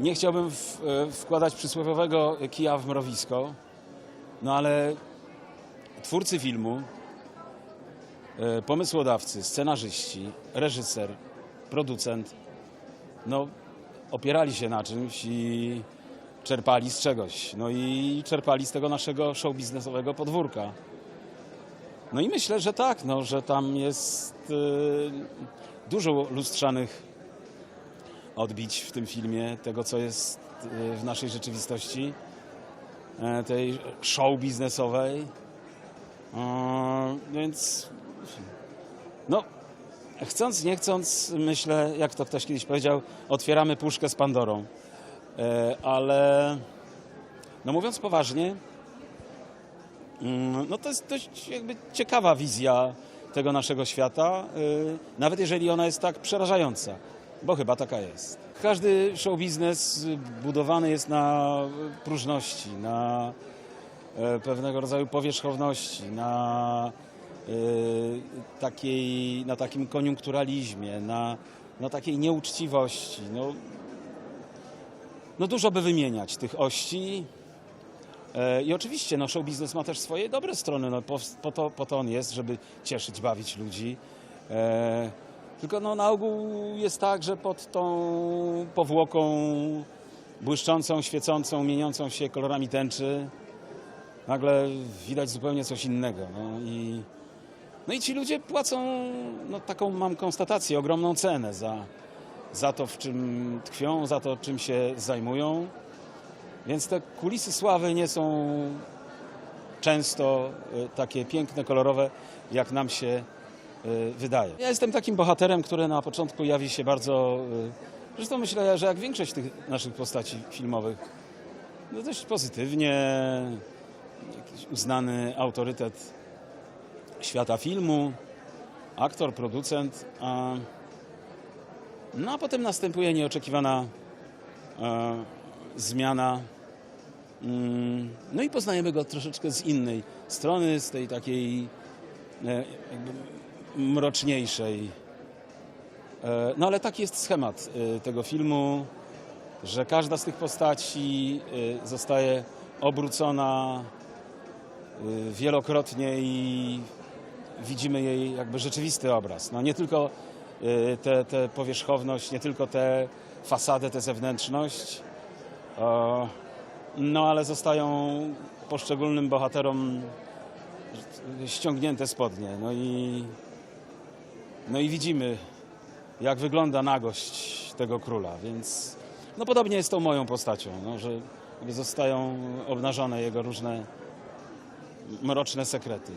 Nie chciałbym w, e, wkładać przysłowiowego kija w mrowisko, no ale twórcy filmu, e, pomysłodawcy, scenarzyści, reżyser, producent, no opierali się na czymś i czerpali z czegoś. No i czerpali z tego naszego show biznesowego podwórka. No i myślę, że tak, no, że tam jest e, dużo lustrzanych odbić w tym filmie tego, co jest e, w naszej rzeczywistości, e, tej show biznesowej. E, Więc no, chcąc, nie chcąc, myślę, jak to ktoś kiedyś powiedział, otwieramy puszkę z Pandorą. Ale no mówiąc poważnie, mm, no to jest dość jakby ciekawa wizja tego naszego świata, nawet jeżeli ona jest tak przerażająca, bo chyba taka jest. Każdy show biznes budowany jest na próżności, na e, pewnego rodzaju powierzchowności, na y, takiej, na takim koniunkturalizmie, na, na takiej nieuczciwości. No, no dużo by wymieniać tych ości. E, I oczywiście no, show biznes ma też swoje dobre strony. No, po, po, to, po to on jest, żeby cieszyć, bawić ludzi. Tylko no, na ogół jest tak, że pod tą powłoką błyszczącą, świecącą, mieniącą się kolorami tęczy nagle widać zupełnie coś innego. No i, no i ci ludzie płacą, no taką mam konstatację, ogromną cenę za, za to, w czym tkwią, za to, czym się zajmują. Więc te kulisy sławy nie są często y, takie piękne, kolorowe, jak nam się wydaje. Ja jestem takim bohaterem, który na początku jawi się bardzo. y, Zresztą myślę, że jak większość tych naszych postaci filmowych, no dość pozytywnie, jakiś uznany autorytet świata filmu, aktor, producent, a, no a potem następuje nieoczekiwana e, zmiana. Mm, No i poznajemy go troszeczkę z innej strony, z tej takiej e, jakby mroczniejszej. E, No ale taki jest schemat e, tego filmu, że każda z tych postaci e, zostaje obrócona wielokrotnie i widzimy jej jakby rzeczywisty obraz. No nie tylko tę te, powierzchowność, nie tylko tę fasadę, tę zewnętrzność, no ale zostają poszczególnym bohaterom ściągnięte spodnie. No i, no i widzimy, jak wygląda nagość tego króla, więc no podobnie jest tą moją postacią, no, że zostają obnażone jego różne mroczne sekrety.